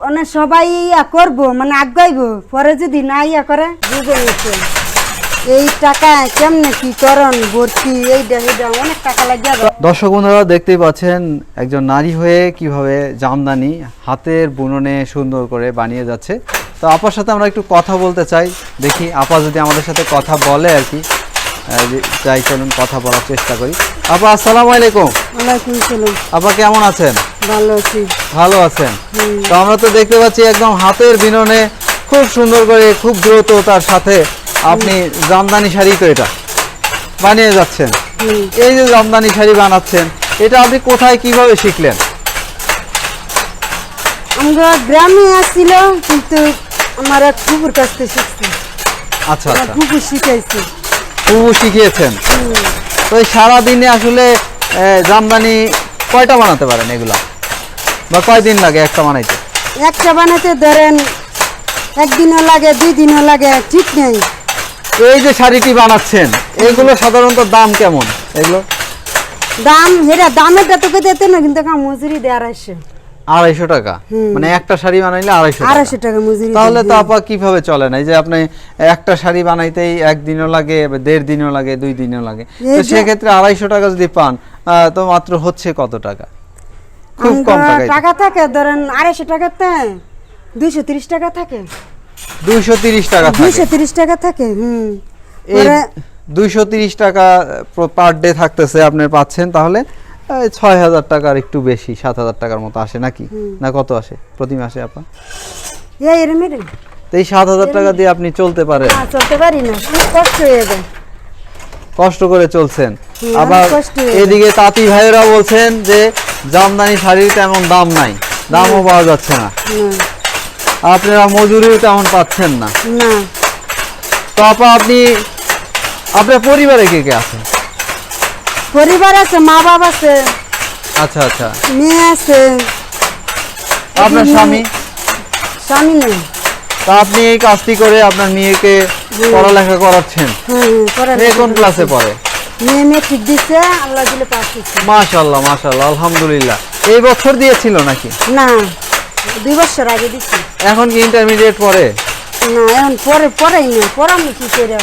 মানে সবাই ইয়া করব মানে আগাইবো। পরে যদি না ইয়া করে বুঝে নিচ্ছে এই টাকা কেমনে কি করন ভর্তি এইটা সেইটা অনেক টাকা লাগে দর্শক বন্ধুরা দেখতেই পাচ্ছেন একজন নারী হয়ে কীভাবে জামদানি হাতের বুননে সুন্দর করে বানিয়ে যাচ্ছে। তো আপার সাথে আমরা একটু কথা বলতে চাই। দেখি আপা যদি আমাদের সাথে কথা বলে আর কি। যাই চলুন কথা বলার চেষ্টা করি। আপা আসসালামু আলাইকুম। ওয়ালাইকুম সালাম আপা কেমন আছেন? ভালো আছি। ভালো আছেন? তো আমরা তো দেখতে পাচ্ছি একদম হাতের বিননে খুব সুন্দর করে খুব দ্রুততার সাথে আপনি জামদানি শাড়ি তো এটা বানিয়ে যাচ্ছেন। এই যে জামদানি শাড়ি বানাচ্ছেন এটা আপনি কোথায় কীভাবে শিখলেন? আমরা গ্রামে আসছিল কিন্তু আমার এক কুকুর কাছ থেকে শিখছি। আচ্ছা আচ্ছা। কুকুর শিখাইছে। খুব শিখিয়েছেন? তো সারাদিনে আসলে জামদানি কয়টা বানাতে পারেন এগুলা? বা কয়দিন লাগে একটা বানাইতে? একটা বানাতে ধরেন একদিনও লাগে দুই দিনও লাগে ঠিক নেই। এই যে শাড়িটি বানাচ্ছেন এগুলো সাধারণত দাম কেমন? এগুলো? দাম হেরা দামেরটা তোকে দিতে না কিন্তু এখন মজুরি দেয় আড়াইশো। আড়াইশো টাকা? মানে একটা শাড়ি বানাইলে আড়াইশো টাকা। আড়াইশো টাকা মজুরি তাহলে তো আপা কীভাবে চলে না? এই যে আপনি একটা শাড়ি বানাইতেই একদিনও লাগে দেড় দিনও লাগে দুই দিনও লাগে। তো সেক্ষেত্রে আড়াইশো টাকা যদি পান তো মাত্র হচ্ছে কত টাকা? খুব কম টাকা থাকে ধরেন আড়াইশো টাকাতে দুইশো তিরিশ টাকা থাকে। দুইশো তিরিশ টাকা দুইশো তিরিশ টাকা থাকে হুম। দুইশো তিরিশ টাকা পার ডে থাকতেছে আপনি পাচ্ছেন তাহলে ছয় হাজার টাকার একটু বেশি সাত হাজার টাকার মতো আসে নাকি? না কত আসে প্রতি মাসে আপা এই সাত হাজার টাকা দিয়ে আপনি চলতে পারেন। চলতে পারি না কষ্ট হয়ে যায়। কষ্ট করে চলছেন। আবার হয়ে এদিকে তাঁতি ভাইয়েরা বলছেন যে জামদানি শাড়ির তেমন দাম নাই। দামও পাওয়া যাচ্ছে না। আপনারা মজুরিও তেমন পাচ্ছেন না। তো আপা আপনি আপনার পরিবারে কে কে আছে? পরিবার আছে মা বাবা আছে। আচ্ছা আচ্ছা। মেয়ে আছে। আপনার স্বামী? স্বামী নেই। তা আপনি এই কাজটি করে আপনার মেয়েকে পড়ালেখা করাচ্ছেন। হ্যাঁ হ্যাঁ, কোন ক্লাসে পড়ে? মেয়ে মেট্রিক দিচ্ছে আল্লাহ দিলে পাস করছে মাশাল্লাহ মাশাল্লাহ আলহামদুলিল্লাহ। এই বছর দিয়েছিল নাকি? না দুই বছর আগে দিচ্ছি এখন কি ইন্টারমিডিয়েট পড়ে? না এখন পরে পরেই না পড়ামি কি করে?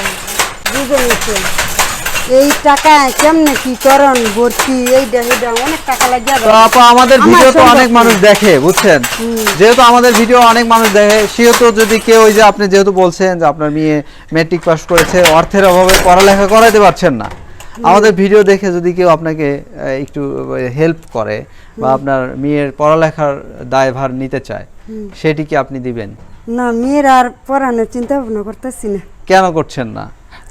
বুঝে নিচ্ছে এই টাকা কেমনে কি করন ভর্তি এইটা সেইটা অনেক টাকা লাগে তো আপা আমাদের ভিডিও তো অনেক মানুষ দেখে বুঝছেন? যেহেতু আমাদের ভিডিও অনেক মানুষ দেখে সেহেতু যদি কেউ ওই যে আপনি যেহেতু বলছেন যে আপনার মেয়ে মেট্রিক পাস করেছে অর্থের অভাবে পড়ালেখা করাতে পারছেন না। আমাদের ভিডিও দেখে যদি কেউ আপনাকে একটু হেল্প করে বা আপনার মেয়ের পড়ালেখার দায়ভার নিতে চায় সেটি কি আপনি দিবেন? না মেয়ের আর পড়ানোর চিন্তা ভাবনা করতেছি না। কেন করছেন না?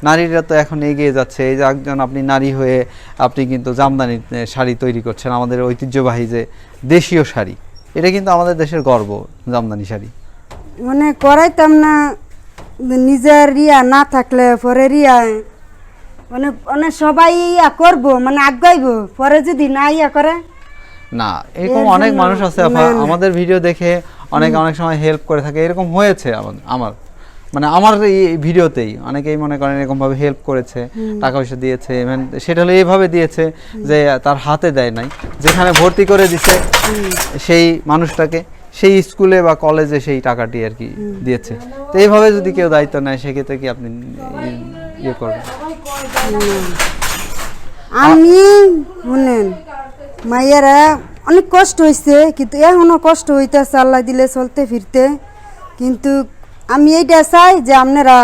নারীরা তো এখন এগিয়ে যাচ্ছে। এই যে একজন আপনি নারী হয়ে আপনি কিন্তু জামদানি শাড়ি তৈরি করছেন আমাদের ঐতিহ্যবাহী যে দেশীয় শাড়ি এটা কিন্তু আমাদের দেশের গর্ব জামদানি শাড়ি। মানে করাইতাম না নিজের রিয়া না থাকলে পরে রিয়া মানে মানে সবাই ইয়া করব মানে আগাইবো পরে যদি না ইয়া করে। না এরকম অনেক মানুষ আছে আপা, না, না। আমাদের ভিডিও দেখে অনেক অনেক সময় হেল্প করে থাকে এরকম হয়েছে আমার- মানে আমার এই ভিডিওতেই অনেকেই মনে করেন এরকম ভাবে হেল্প করেছে টাকা পয়সা দিয়েছে সেটা হলো এইভাবে দিয়েছে যে তার হাতে দেয় নাই যেখানে ভর্তি করে দিছে সেই মানুষটাকে সেই স্কুলে বা কলেজে সেই টাকাটি আর কি দিয়েছে। তো এইভাবে যদি কেউ দায়িত্ব নেয় সেক্ষেত্রে কি আপনি ইয়ে করবেন? আমি শুনেন মাইয়ারা অনেক কষ্ট হয়েছে কিন্তু এখনও কষ্ট হইতেছে আল্লাহ দিলে চলতে ফিরতে। কিন্তু আমি এইটা চাই যে আপনারা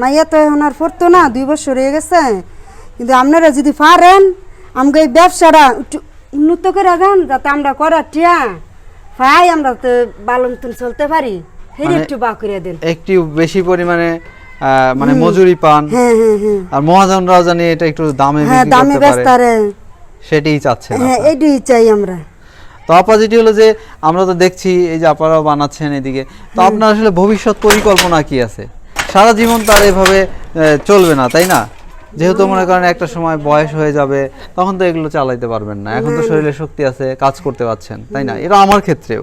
মাইয়া তো এখন আর পড়তো না দুই বছর হয়ে গেছে। কিন্তু আপনারা যদি পারেন আমাকে এই ব্যবসাটা একটু উন্নত করে দেন যাতে আমরা করার টিয়া পাই আমরা তো মতন চলতে পারি। ফের মানে- একটু বা করে দেন। একটু বেশি পরিমাণে মানে মজুরি পান। আর মহাজনরাও জানি এটা একটু দামে হ্যাঁ দামে আরে সেটাই চাচ্ছেন হ্যাঁ। এইটাই চাই আমরা। তো অপোজিট হলো যে আমরা তো দেখছি এই যে আপনারাও বানাচ্ছেন এদিকে। তো আপনার আসলে ভবিষ্যৎ পরিকল্পনা কি আছে? সারা জীবন তার এভাবে চলবে না তাই না? যেহেতু মনে করেন একটা সময় বয়স হয়ে যাবে তখন তো এগুলো চালাইতে পারবেন না। এখন তো শরীরে শক্তি আছে কাজ করতে পারছেন তাই না? এটা আমার ক্ষেত্রেও।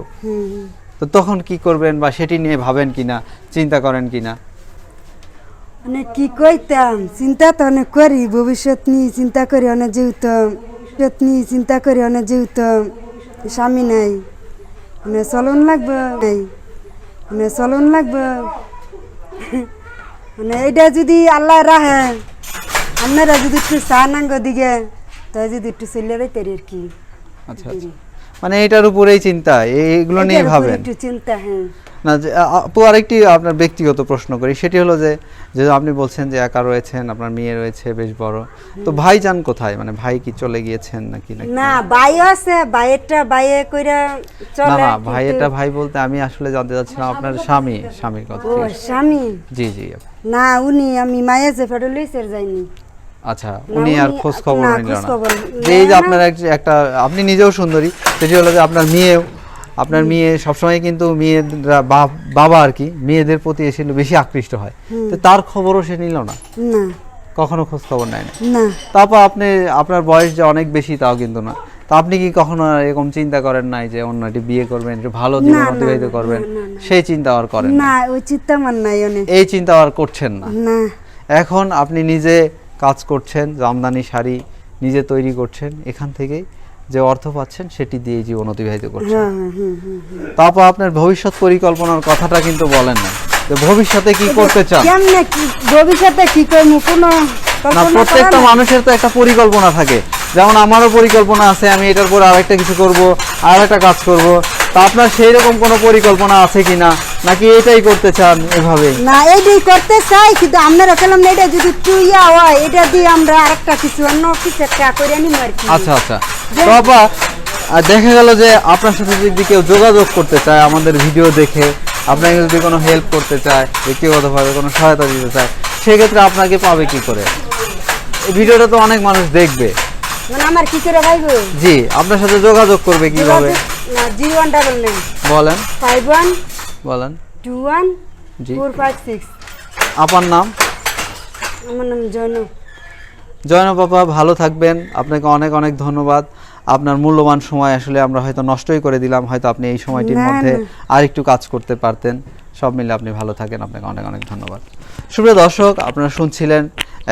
তো তখন কি করবেন বা সেটি নিয়ে ভাবেন কিনা চিন্তা করেন কিনা? মানে কি কইতাম? চিন্তা তো অনেক করি ভবিষ্যৎ নিয়ে চিন্তা করি অনেক যেহেতু ভবিষ্যৎ নিয়ে চিন্তা করি অনেক যেহেতু স্বামী নাই। মানে চলন লাগবে এই মানে চলন লাগবে। মানে এইটা যদি আল্লাহ রাহে আপনারা যদি একটু চা নাঙ্গ দিকে তাই যদি একটু চলে যাইতে আর কি। আচ্ছা আচ্ছা। মানে এটার উপরেই চিন্তা এইগুলো নিয়ে ভাবেন। একটু চিন্তা হ্যাঁ। না যে আপু আরেকটি আপনার ব্যক্তিগত প্রশ্ন করি। সেটি হলো যে যে আপনি বলছেন যে একা রয়েছেন আপনার মেয়ে রয়েছে বেশ বড়। তো ভাই যান কোথায়? মানে ভাই কি চলে গিয়েছেন নাকি না বাইও আছে বাইয়েরটা বাইয়ে কইরা চলে না কিন্তু- ভাই ভাই বলতে আমি আসলে জানতে চাচ্ছিলাম আপনার স্বামী স্বামীর কথা ও স্বামী? জি জি না উনি আমি মায়ের যে ফেডো লইসের যাইনি। আচ্ছা উনি আর খোঁজ খবর না, নিল না। এই যে আপনার একটা আপনি নিজেও সুন্দরী সেটি হলো যে আপনার মেয়েও আপনার মেয়ে সবসময় কিন্তু মেয়েরা বাবা আর কি মেয়েদের প্রতি এসে বেশি আকৃষ্ট হয়। তো তার খবরও সে নিল না। কখনো খোঁজ খবর নেয় না। তারপর আপনি আপনার বয়স যে অনেক বেশি তাও কিন্তু না। তা আপনি কি কখনো এরকম চিন্তা করেন নাই যে অন্য একটি বিয়ে করবেন একটু ভালো জীবন অতিবাহিত করবেন। সেই চিন্তা আর করেন না। না ওই চিন্তা মান নাই অনেক। এই চিন্তা আর করছেন না। না। এখন আপনি নিজে কাজ করছেন জামদানি শাড়ি নিজে তৈরি করছেন এখান থেকেই যে অর্থ পাচ্ছেন সেটি দিয়ে জীবন অতিবাহিত করছেন। হ্যাঁ হ্যাঁ হুম। তারপর আপনার ভবিষ্যৎ পরিকল্পনার কথাটা কিন্তু বলেন না। যে ভবিষ্যতে কি করতে চান? কেমনে কি ভবিষ্যতে কি করব? কোনো না প্রত্যেকটা মানুষের তো একটা পরিকল্পনা থাকে। যেমন আমারও পরিকল্পনা আছে আমি এটার পর আরেকটা কিছু করব আর একটা কাজ করব। তা আপনার সেই রকম কোনো পরিকল্পনা আছে কিনা? নাকি এটাই করতে চান এভাবে? না এইটাই করতে চাই কিন্তু আপনারা কেলাম না এটা যদি একটু ইয়া হয় এটা দিয়ে আমরা আরেকটা কিছু অন্য কিছু একটা করে নিব আর কি। আচ্ছা আচ্ছা। তো আপা দেখা গেল যে আপনার সাথে যদি কেউ যোগাযোগ করতে চায় আমাদের ভিডিও দেখে আপনাকে যদি কোনো হেল্প করতে চায় ব্যক্তিগতভাবে কোনো সহায়তা দিতে চায় সেক্ষেত্রে আপনাকে পাবে কি করে? এই ভিডিওটা তো অনেক মানুষ দেখবে। মানে আমার কি করে ভাইবো জি আপনার সাথে যোগাযোগ করবে কীভাবে? Zero one double nine. বলেন। ফাইভ ওয়ান বলেন। টু ওয়ান জি। Four five six. আপনার নাম? আমার নাম জয়নব জয়ন বাবা ভালো থাকবেন। আপনাকে অনেক অনেক ধন্যবাদ। আপনার মূল্যবান সময় আসলে আমরা হয়তো নষ্টই করে দিলাম হয়তো আপনি এই সময়টির মধ্যে না। আর একটু কাজ করতে পারতেন। সব মিলে আপনি ভালো থাকেন। আপনাকে অনেক অনেক ধন্যবাদ। সুপ্রিয় দর্শক আপনারা শুনছিলেন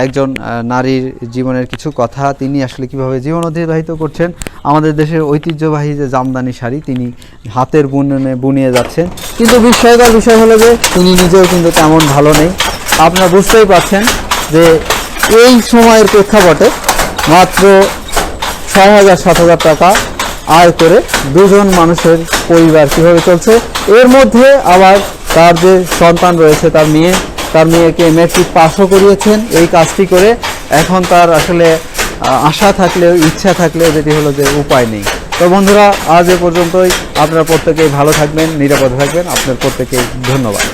একজন নারীর জীবনের কিছু কথা। তিনি আসলে কীভাবে জীবন অতিবাহিত করছেন? আমাদের দেশের ঐতিহ্যবাহী যে জামদানি শাড়ি তিনি হাতের বুননে বুনিয়ে যাচ্ছেন। কিন্তু বিস্ময়কর বিষয় হলো যে তিনি নিজেও কিন্তু তেমন ভালো নেই। আপনারা বুঝতেই পারছেন যে এই সময়ের প্রেক্ষাপটে মাত্র ছয় হাজার সাত হাজার টাকা আয় করে দুজন মানুষের পরিবার কীভাবে চলছে? এর মধ্যে আবার তার যে সন্তান রয়েছে, তার মেয়ে, তার মেয়েকে মেট্রিক পাসও করিয়েছেন। এই কাজটি করে এখন তার আসলে আশা থাকলেও, ইচ্ছা থাকলেও যেটি হলো যে উপায় নেই। তো বন্ধুরা, আজ এ পর্যন্তই। আপনারা প্রত্যেকেই ভালো থাকবেন, নিরাপদে থাকবেন। আপনার প্রত্যেকেই ধন্যবাদ।